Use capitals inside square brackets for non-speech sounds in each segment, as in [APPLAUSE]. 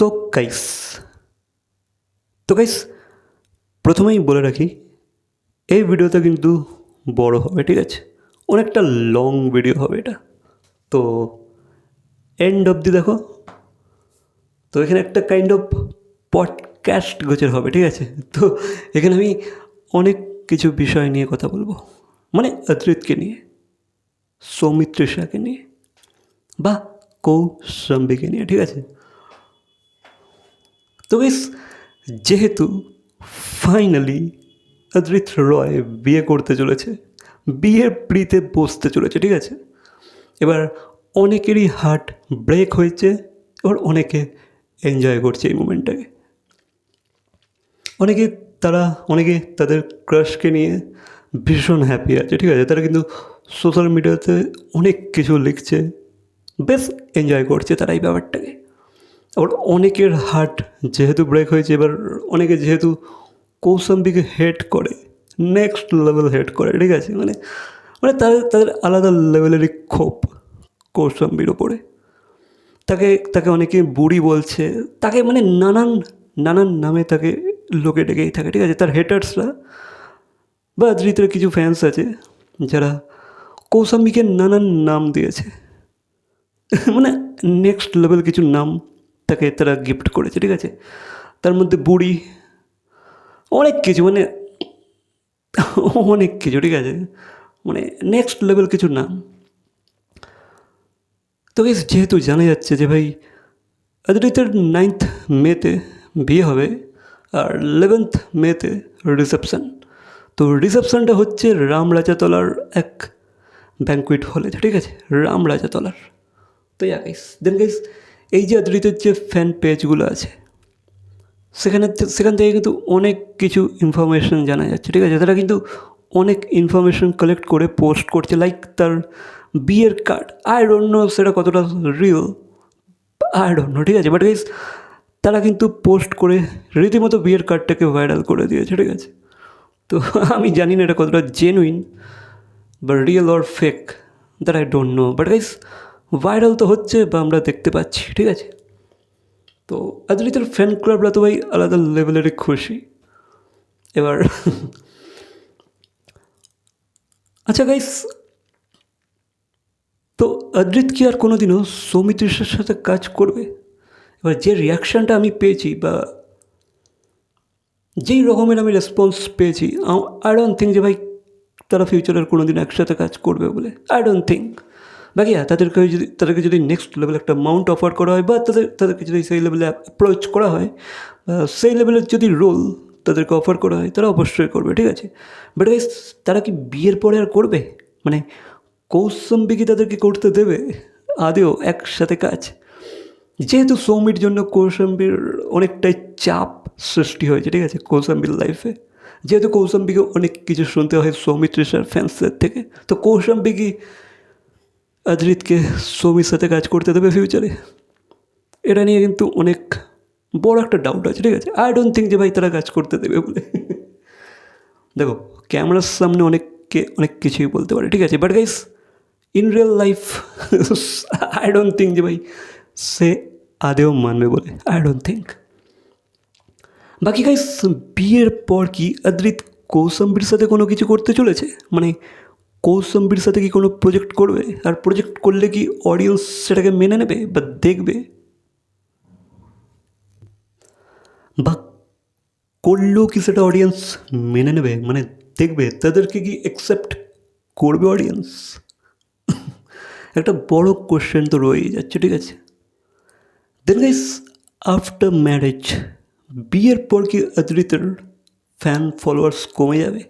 So guys তো guys প্রথমেই বলে রাখি, এই ভিডিওটা কিন্তু বড় হবে, ঠিক আছে? অনেকটা লং ভিডিও হবে এটা। তো এন্ড অবধি দেখো। তো, এখানে একটা কাইন্ড অফ পডকাস্ট গোছের হবে, ঠিক আছে? তো, এখানে আমি অনেক কিছু বিষয় নিয়ে কথা বলব। মানে অদ্রিতকে নিয়ে সৌমিত্রিষাকে নিয়ে, বা কৌশম্বীকে নিয়ে, ঠিক আছে? তো বেশ যেহেতু ফাইনালি অদ্রিত রয় বিয়ে করতে চলেছে, বিয়ের প্রিতে বসতে চলেছে, ঠিক আছে? এবার অনেকেরই হার্ট ব্রেক হয়েছে, এবার অনেকে এনজয় করছে এই মুমেন্টটাকে অনেকে তারা, অনেকে তাদের ক্রাশকে নিয়ে ভীষণ হ্যাপি আছে, ঠিক আছে? তারা কিন্তু সোশ্যাল মিডিয়াতে অনেক কিছু লিখছে, বেশ এনজয় করছে তারা এই ব্যাপারটাকে। আবার অনেকের হার্ট যেহেতু ব্রেক হয়েছে, এবার অনেকে যেহেতু কৌশম্বীকে হেড করে নেক্সট লেভেল হেড করে, ঠিক আছে? মানে মানে তাদের তাদের আলাদা লেভেলেরই ক্ষোভ কৌশম্বীর ওপরে তাকে তাকে অনেকে বুড়ি বলছে, তাকে মানে নানান নানান নামে তাকে লোকে ডেকেই থাকে, ঠিক আছে? তার হেটার্সরা বা ধৃতের কিছু ফ্যান্স আছে, যারা কৌশাম্বীকে নানান নাম দিয়েছে। [LAUGHS] মানে নেক্সট লেভেল কিছু নাম তাকে তারা গিফট করেছে, ঠিক আছে? তার মধ্যে বুড়ি, অনেক কিছু মানে [LAUGHS] অনেক কিছু, ঠিক আছে? মানে নেক্সট লেভেল কিছু না। তো যেহেতু জানা যাচ্ছে যে ভাই অদিতির নাইন্থ মেতে বিয়ে হবে আর ইলেভেন্থ মেতে রিসেপশন তো রিসেপশনটা হচ্ছে রামরাজাতলার এক ব্যাঙ্কুইট হলে ঠিক আছে? রামরাজাতলার তো ইয়া গাইস দেন গাইস এই যে অদিতির যে ফ্যান পেজগুলো আছে, সেখানে সেখান থেকে কিন্তু অনেক কিছু ইনফরমেশন জানা যাচ্ছে, ঠিক আছে? তারা কিন্তু অনেক ইনফরমেশন কালেক্ট করে পোস্ট করছে লাইক তার বিয়ের কার্ড আই ডোন্ট নো সেটা কতটা রিয়েল আই ডোন্ট নো ঠিক আছে? বাট গাইস তারা কিন্তু পোস্ট করে রীতিমতো বিয়ের কার্ডটাকে ভাইরাল করে দিয়েছে, ঠিক আছে? তো [LAUGHS] আমি জানি না এটা কতটা জেনুইন বা real or fake that I don't know but guys viral তো হচ্ছে বা আমরা দেখতে পাচ্ছি, ঠিক আছে? তো আদরিতের ফ্যান ক্লাবরা তো ভাই আলাদা লেভেলেরই খুশি। এবার [LAUGHS] আচ্ছা গাইস তো অদ্রিত কি আর কোনো দিনও সৌমিত্রিশের সাথে কাজ করবে? এবার যে রিয়াকশানটা আমি পেয়েছি বা যেই রকমের আমি রেসপন্স পেয়েছি আই ডোন্ট থিঙ্ক যে ভাই তারা ফিউচারের কোনো দিন একসাথে কাজ করবে বলে। আই ডোন্ট থিঙ্ক বাকি হ্যাঁ তাদেরকে যদি তাদেরকে যদি নেক্সট লেভেল একটা মাউন্ট অফার করা হয় বা তাদের, তাদেরকে যদি সেই লেভেলে অ্যাপ্রোচ করা হয় বা সেই লেভেলের যদি রোল তাদেরকে অফার করা হয়, তারা অবশ্যই করবে, ঠিক আছে? বাট গাইস তারা কি বিয়ের পরে আর করবে? মানে কৌশম্বী কি তাদেরকে করতে দেবে? আদেও একসাথে কাজ। যেহেতু সৌমির জন্য কৌশম্বীর অনেকটাই চাপ সৃষ্টি হয়েছে, ঠিক আছে কৌশম্বীর লাইফে যেহেতু কৌশম্বীকে অনেক কিছু শুনতে হয় সৌমির তৃষার ফ্যান্সদের থেকে, তো কৌশম্বী কি অদ্রিতকে সৌমির সাথে কাজ করতে দেবে ফিউচারে এটা নিয়ে কিন্তু অনেক বড় একটা ডাউট আছে, ঠিক আছে? আই ডোন্ট থিঙ্ক যে ভাই তারা কাজ করতে দেবে বলে। দেখো, ক্যামেরার সামনে অনেককে, অনেক কিছুই বলতে পারে, ঠিক আছে? But guys in real life I don't think যে ভাই সে আদেও মানবে বলে। আই ডোন্ট থিঙ্ক বাকি গাইস বিয়ের পর কি অদ্রিত কৌশম্বীর সাথে কোনো কিছু করতে চলেছে? মানে কৌশম্বীর সাথে কি কোনো প্রজেক্ট করবে আর প্রজেক্ট করলে কি অডিয়েন্স সেটাকে মেনে নেবে বা দেখবে বা করলেও কি সেটা অডিয়েন্স মেনে নেবে মানে দেখবে তাদেরকে কি অ্যাকসেপ্ট করবে অডিয়েন্স একটা বড় কোশ্চেন তো রয়েই যাচ্ছে ঠিক আছে দেন গাইস আফটার ম্যারেজ বিয়ের পর কি অদ্রিতের ফ্যান ফলোয়ার্স কমে যাবে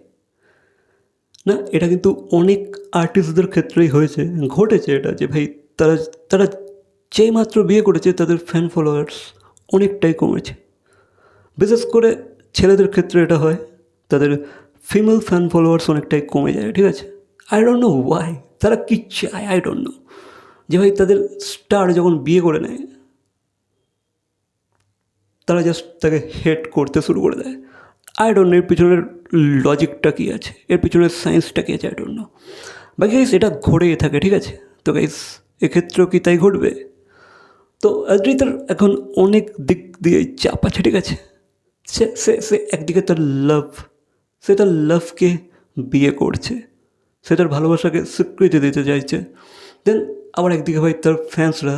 না, এটা কিন্তু অনেক আর্টিস্টদের ক্ষেত্রেই হয়েছে, ঘটেছে এটা যে ভাই তারা তারা যেই মাত্র বিয়ে করেছে তাদের ফ্যান ফলোয়ার্স অনেকটাই কমেছে। বিশেষ করে ছেলেদের ক্ষেত্রে এটা হয়, তাদের ফিমেল ফ্যান ফলোয়ার্স অনেকটাই কমে যায়, ঠিক আছে? আই ডোন্ট নো ওয়াই তারা কী চায় আই ডোন্ট নো যে ভাই তাদের স্টার যখন বিয়ে করে নেয়, তারা জাস্ট তাকে হেট করতে শুরু করে দেয়। এর পিছনের লজিকটা কী আছে? এর পিছনের সায়েন্সটা কী আছে? আই ডোন্ট নো বাকি গাইস এটা ঘটেই থাকে, ঠিক আছে? তো গাইস এক্ষেত্রেও কি তাই ঘটবে? তো অদ্রিতের এখন অনেক দিক দিয়ে চাপ আছে, ঠিক আছে? সে সে সে একদিকে তার লাভ সে তার লাভকে বিয়ে করছে। সে তার ভালোবাসাকে স্বীকৃতি দিতে চাইছে। দেন আবার একদিকে ভাই তার ফ্যান্সরা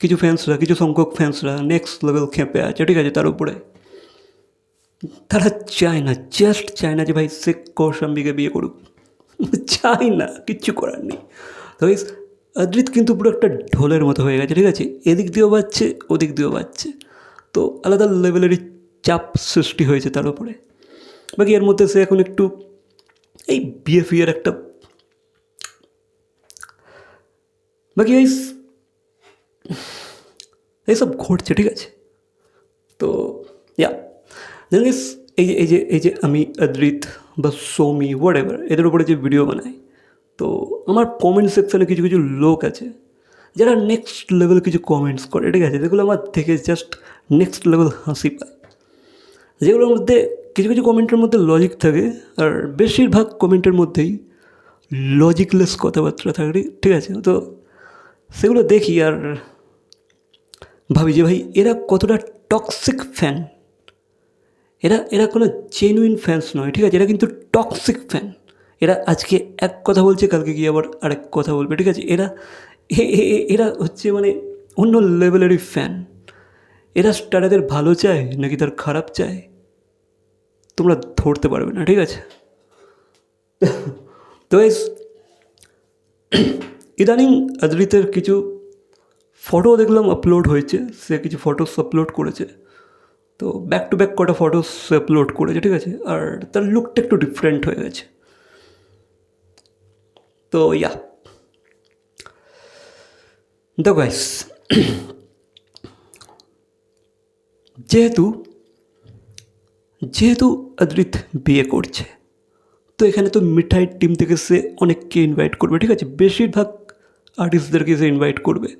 কিছু ফ্যান্সরা কিছু সংখ্যক ফ্যান্সরা নেক্সট লেভেল খেপে আছে, ঠিক আছে? তার উপরে। তারা চায় না জাস্ট চায় না যে ভাই সে কৌশাম্বীকে বিয়ে করুক। চাই না, কিচ্ছু করার নেই। তো অদ্রিত কিন্তু পুরো একটা ঢোলের মতো হয়ে গেছে, ঠিক আছে? এদিক দিয়েও বাজছে, ওদিক দিয়েও বাজছে। তো আলাদা লেভেলেরই চাপ সৃষ্টি হয়েছে তার উপরে। বাকি এর মধ্যে সে এখন একটু এই বিয়ে ফিয়ের একটা বাকি এই এইসব ঘটছে, ঠিক আছে? তো ইয়া জানিস এই যে এই যে এই যে আমি অদ্রিত বা সৌমি হোয়াট এভার এদের উপরে যে ভিডিও বানাই, তো আমার কমেন্ট সেকশানে কিছু কিছু লোক আছে, যারা নেক্সট লেভেল কিছু কমেন্টস করে। ঠিক আছে, যেগুলো আমার থেকে জাস্ট নেক্সট লেভেল হাসি পায়। যেগুলোর মধ্যে কিছু কিছু কমেন্টের মধ্যে লজিক থাকে, আর বেশিরভাগ কমেন্টের মধ্যেই লজিকলেস কথাবার্তা থাকে, ঠিক আছে? তো সেগুলো দেখি আর ভাবি যে ভাই, এরা কতটা টক্সিক ফ্যান এরা এরা কোনো জেনুইন ফ্যান্স নয়, ঠিক আছে? এরা কিন্তু টক্সিক ফ্যান এরা আজকে এক কথা বলছে, কালকে গিয়ে আবার আরেক কথা বলবে, ঠিক আছে? এরা এরা হচ্ছে মানে অন্য লেভেলেরই ফ্যান এরা স্টারাদের ভালো চায় নাকি তার খারাপ চায়? তোমরা ধরতে পারবে না, ঠিক আছে? তো ইদানিং অদ্রিতের কিছু ফটো দেখলাম আপলোড হয়েছে, সে কিছু ফটোস আপলোড করেছে। তো ব্যাক টু ব্যাক কটা ফটোস আপলোড করেছে, ঠিক আছে? আর তার লুকটা একটু ডিফারেন্ট হয়ে গেছে। তো ইয়া দ্য গাইস যেহেতু যেহেতু অদ্রিত বিয়ে করছে, তো এখানে তো মিঠাই টিম থেকে সে অনেককে ইনভাইট করবে, ঠিক আছে? বেশিরভাগ আর্টিস্টদেরকে সে ইনভাইট করবে।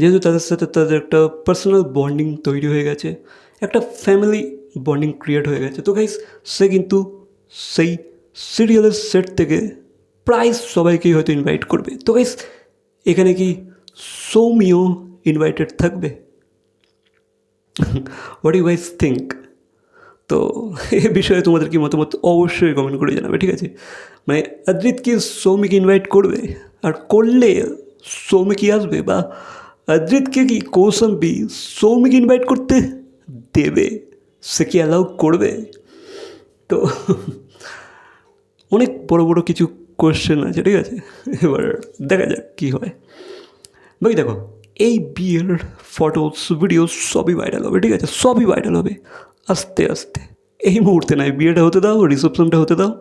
যেহেতু তাদের সাথে তাদের একটা পার্সোনাল বন্ডিং তৈরি হয়ে গেছে, একটা ফ্যামিলি বন্ডিং ক্রিয়েট হয়ে গেছে। তো গাইস সে কিন্তু সেই সিরিয়ালের সেট থেকে প্রায় সবাইকেই হয়তো ইনভাইট করবে। তো গাইস এখানে কি সৌমিও ইনভাইটেড থাকবে? হোয়াট ইউ গাইস থিঙ্ক তো এ বিষয়ে তোমাদের কি মতামত অবশ্যই কমেন্ট করে জানাবে, ঠিক আছে? মানে অদ্রিত কি সৌমিকে ইনভাইট করবে? আর করলে সৌমি আসবে বা অদ্রিতকে কি কৌশম্বি সৌমিকে ইনভাইট করতে দেবে সে কি অ্যালাউ করবে তো অনেক বড় বড় কিছু কোয়েশ্চেন আছে ঠিক আছে এবার দেখা যাক কী হয় বাকি দেখো এই বিয়ের ফটোস ভিডিও সবই ভাইরাল হবে ঠিক আছে সবই ভাইরাল হবে আস্তে আস্তে এই মুহূর্তে নয় বিয়েটা হতে দাও রিসেপশনটা হতে দাও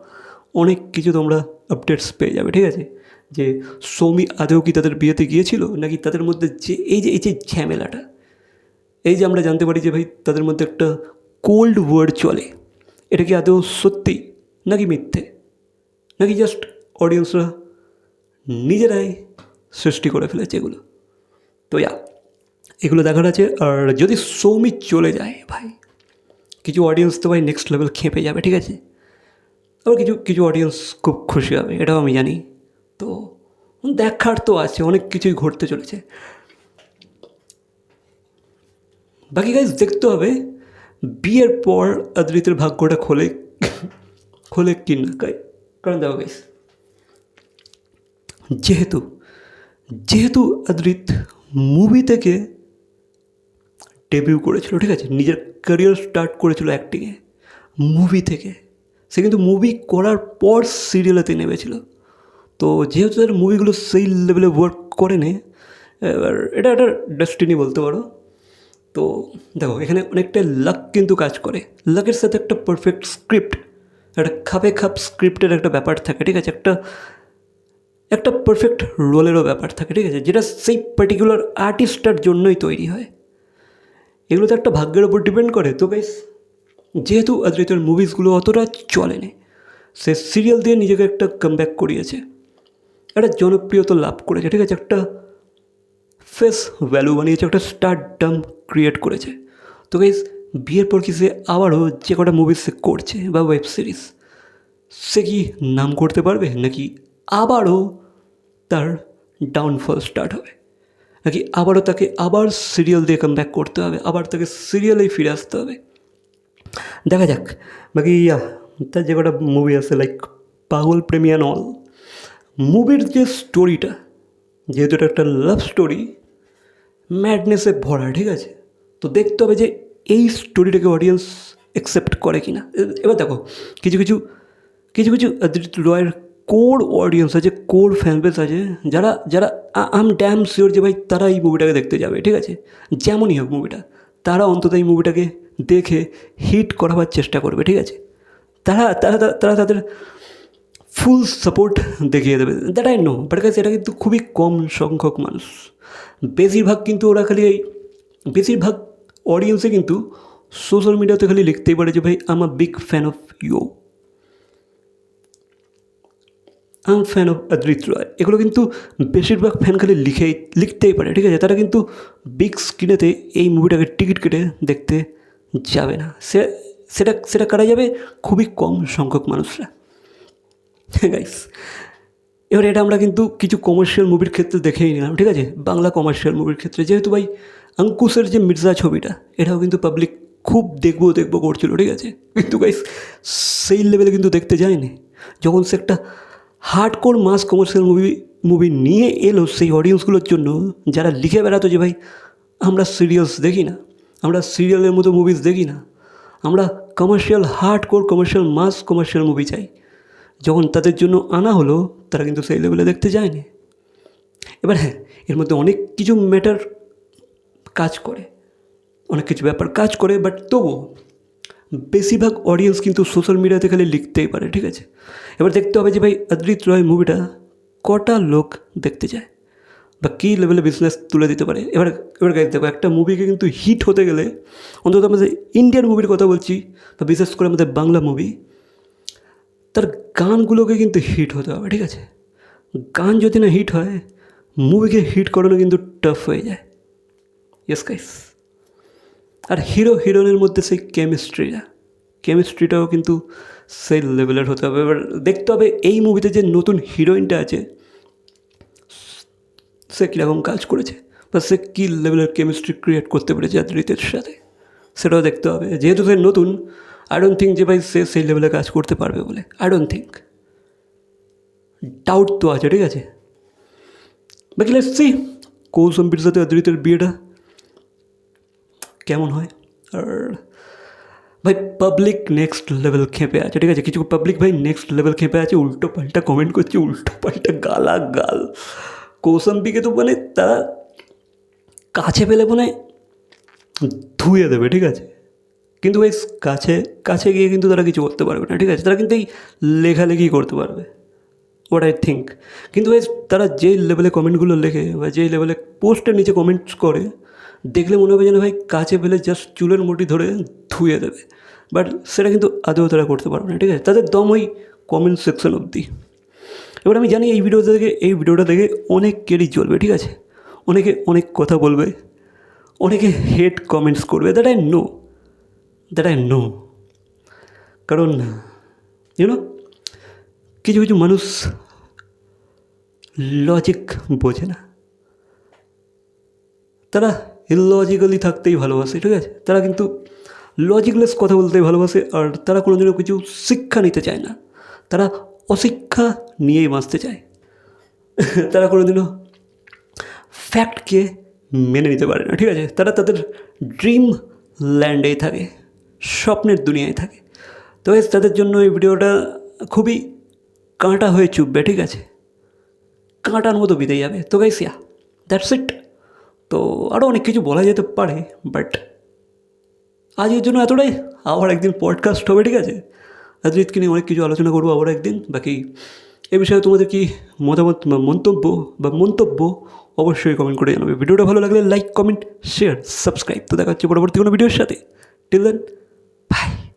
অনেক কিছু তোমরা আপডেটস পেয়ে যাবে ঠিক আছে যে সৌমি আদেও কি তাদের বিয়েতে গিয়েছিল, নাকি তাদের মধ্যে যে, এই যে এই যে ঝামেলাটা, এই যে আমরা জানতে পারি যে ভাই তাদের মধ্যে একটা কোল্ড ওয়ার্ড চলে, এটা কি আদৌ সত্যি নাকি মিথ্যে? নাকি জাস্ট অডিয়েন্সরা নিজেরাই সৃষ্টি করে ফেলেছে এগুলো? তো ইয়া এগুলো দেখার আছে। আর যদি সৌমি চলে যায় ভাই, কিছু অডিয়েন্স তো ভাই নেক্সট লেভেল খেপে যাবে, ঠিক আছে? আবার কিছু কিছু অডিয়েন্স খুব খুশি হবে, এটাও আমি জানি। দেখার তো আছে, অনেক কিছুই ঘটতে চলেছে। বাকি গাইজ দেখতে হবে, বিয়ের পর অদ্রিতের ভাগ্যটা খোলে খোলে কি না কারণ দেখো গাইজ যেহেতু যেহেতু অদ্রিত মুভি থেকে ডেবিউ করেছিল, ঠিক আছে? নিজের ক্যারিয়ার স্টার্ট করেছিল অ্যাক্টিংয়ে মুভি থেকে। সে কিন্তু মুভি করার পর সিরিয়ালেতে নেমেছিল। তো যেহেতু তার মুভিগুলো সেই লেভেলে ওয়ার্ক করেনি এবার এটা একটা ডেস্টিনি বলতে পারো। তো দেখো, এখানে অনেকটা লাক কিন্তু কাজ করে। লাকের সাথে একটা পারফেক্ট স্ক্রিপ্ট একটা খাপে খাপ স্ক্রিপ্টের একটা ব্যাপার থাকে, ঠিক আছে? একটা একটা পারফেক্ট রোলেরও ব্যাপার থাকে, ঠিক আছে? যেটা সেই পার্টিকুলার আর্টিস্টটার জন্যই তৈরি হয়। এগুলো তো একটা ভাগ্যের ওপর ডিপেন্ড করে। তো গাইস যেহেতু অদ্রিতের মুভিসগুলো অতটা চলেনি সে সিরিয়াল দিয়ে নিজেকে একটা কামব্যাক করিয়েছে। একটা জনপ্রিয়তা লাভ করেছে, ঠিক আছে? একটা ফেস ভ্যালু বানিয়েছে, একটা স্টার ডাম ক্রিয়েট করেছে। তো গাইস বিয়ের পর কি সে আবারও যে কটা মুভি সে করছে বা ওয়েব সিরিজ সে কি নাম করতে পারবে? নাকি আবারও তার ডাউনফল স্টার্ট হবে? নাকি আবারও তাকে আবার সিরিয়াল দিয়ে কাম ব্যাক করতে হবে? আবার তাকে সিরিয়ালেই ফিরে আসতে হবে? দেখা যাক। বাকি তার যে কটা মুভি আছে লাইক পাগল প্রেমিয়ান অল মুভির যে স্টোরিটা যেহেতু এটা একটা লাভ স্টোরি ম্যাডনেসে ভরা, ঠিক আছে? তো দেখতে হবে যে এই স্টোরিটাকে অডিয়েন্স অ্যাকসেপ্ট করে কি না এবার দেখো, কিছু কিছু কিছু কিছু রয়ের কোর অডিয়েন্স আছে কোর ফ্যানবেস আছে, যারা যারা আম ড্যাম শিওর যে ভাই তারা এই মুভিটাকে দেখতে যাবে, ঠিক আছে? যেমনই হোক মুভিটা, তারা অন্তত এই মুভিটাকে দেখে হিট করাবার চেষ্টা করবে, ঠিক আছে? তারা, তারা- তারা তাদের ফুল সাপোর্ট দেখিয়ে দেবে। That I know but guys এটা কিন্তু খুবই কম সংখ্যক মানুষ। বেশিরভাগ কিন্তু ওরা খালি এই বেশিরভাগ অডিয়েন্সে কিন্তু সোশ্যাল মিডিয়াতে খালি লিখতেই পারে যে, ভাই I'm a big fan of you I'm fan of Adrito Roy এগুলো কিন্তু বেশিরভাগ ফ্যান খালি লিখেই, লিখতেই পারে, ঠিক আছে? তারা কিন্তু বিগ স্ক্রিনেতে এই মুভিটাকে টিকিট কেটে দেখতে যাবে না। সে, সেটা সেটা কারা যাবে? খুবই কম সংখ্যক মানুষরা। [LAUGHS] গাইস এবার এটা আমরা কিন্তু কিছু কমার্শিয়াল মুভির ক্ষেত্রে দেখেই নিলাম, ঠিক আছে? বাংলা কমার্শিয়াল মুভির ক্ষেত্রে। যেহেতু ভাই, অঙ্কুশের যে মির্জা ছবিটা, এটাও কিন্তু পাবলিক খুব দেখব দেখব করছিল, ঠিক আছে? কিন্তু গাইস সেই লেভেলে কিন্তু দেখতে যায়নি। যখন সে একটা hardcore mass commercial movie movie নিয়ে এলো, সেই অডিয়েন্সগুলোর জন্য, যারা লিখে বেড়াতো যে ভাই, আমরা সিরিয়ালস দেখি না, আমরা সিরিয়ালের মতো মুভিজ দেখি না, আমরা commercial hardcore commercial mass commercial movie চাই। যখন তাদের জন্য আনা হলো, তারা কিন্তু সেই লেভেলে দেখতে যায়নি। এবার হ্যাঁ এর মধ্যে অনেক কিছু ম্যাটার কাজ করে। অনেক কিছু ব্যাপার কাজ করে বাট তবুও বেশিরভাগ অডিয়েন্স কিন্তু সোশ্যাল মিডিয়াতে খালি লিখতেই পারে, ঠিক আছে? এবার দেখতে হবে যে ভাই, অদ্রিত রয় মুভিটা কটা লোক দেখতে যায় বা কী লেভেলে বিজনেস তুলে দিতে পারে। এবার এবার গাইজ দেখো, একটা মুভিকে কিন্তু হিট হতে গেলে অন্তত আমাদের ইন্ডিয়ান মুভির কথা বলছি বা বিশেষ করে আমাদের বাংলা মুভি তার গানগুলোকে কিন্তু হিট হতে হবে, ঠিক আছে? গান যদি না হিট হয় মুভিকে হিট করানো কিন্তু টাফ হয়ে যায়। ইয়েস গাইস আর হিরো হিরোইনের মধ্যে সেই কেমিস্ট্রিটা কেমিস্ট্রিটাও কিন্তু সেই লেভেলের হতে হবে। এবার দেখতে হবে এই মুভিতে যে নতুন হিরোইনটা আছে, সে কীরকম কাজ করেছে বা সে কী লেভেলের কেমিস্ট্রি ক্রিয়েট করতে পেরেছে আদ্রিতের সাথে, সেটাও দেখতে হবে। যেহেতু সে নতুন আই ডোন্ট থিঙ্ক যে ভাই সে সেই লেভেলে কাজ করতে পারবে বলে আই ডোন্ট থিঙ্ক ডাউট তো আছে ঠিক আছে বাকি লেটস সি কৌশম্বীর সাথে অদ্রিতের বিয়েটা কেমন হয় আর ভাই পাবলিক নেক্সট লেভেল খেপে আছে ঠিক আছে কিছু পাবলিক ভাই নেক্সট লেভেল খেপে আছে উল্টো পাল্টা কমেন্ট করছে উল্টো পাল্টা গালা গাল কৌশম্বীকে তো মানে তারা কাছে পেলে মানে ধুয়ে দেবে ঠিক আছে কিন্তু ভাই কাছে কাছে গিয়ে কিন্তু তারা কিছু করতে পারবে না, ঠিক আছে? তারা কিন্তু এই লেখালেখি করতে পারবে হোয়াট আই থিঙ্ক কিন্তু ভাই তারা যেই লেভেলে কমেন্টগুলো লেখে বা যেই লেভেলে পোস্টের নিচে কমেন্টস করে, দেখলে মনে হবে যেন ভাই কাছে পেলে জাস্ট চুলের মুঠি ধরে ধুয়ে দেবে। বাট সেটা কিন্তু আদৌ তারা করতে পারবে না, ঠিক আছে? তাদের দম ওই কমেন্ট সেকশন অবধি। এবার আমি জানি এই ভিডিওটা দেখে এই ভিডিওটা দেখে অনেকেরই চলবে ঠিক আছে? অনেকে অনেক কথা বলবে, অনেকে হেড কমেন্টস করবে that I know that I know কারণ ইউনো কিছু কিছু মানুষ লজিক বোঝে না তারা ইললজিক্যালি থাকতেই ভালোবাসে ঠিক আছে তারা কিন্তু লজিকলেস কথা বলতেই ভালোবাসে আর তারা কোনোদিনও কিছু শিক্ষা নিতে চায় না তারা অশিক্ষা নিয়েই বাঁচতে চায় তারা কোনোদিনও ফ্যাক্টকে মেনে নিতে পারে না ঠিক আছে তারা তাদের ড্রিম ল্যান্ডেই থাকে স্বপ্নের দুনিয়ায় থাকে। তো তাদের জন্য এই ভিডিওটা খুবই কাঁটা হয়ে চুপবে, ঠিক আছে? কাঁটার মতো বিতে যাবে। তো গাইস ইয়া দ্যাটস ইট তো আরও অনেক কিছু বলা যেতে পারে বাট আজকের জন্য এতটাই। আবার একদিন পডকাস্ট হবে, ঠিক আছে? আজকে নিয়ে অনেক কিছু আলোচনা করব আবার একদিন। বাকি এ বিষয়ে তোমাদের কি মতামত বা মন্তব্য বা মন্তব্য অবশ্যই কমেন্ট করে জানাবে। ভিডিওটা ভালো লাগলে লাইক কমেন্ট শেয়ার সাবস্ক্রাইব তো দেখা হচ্ছে পরবর্তী কোনো ভিডিওর সাথে। Till then Bye.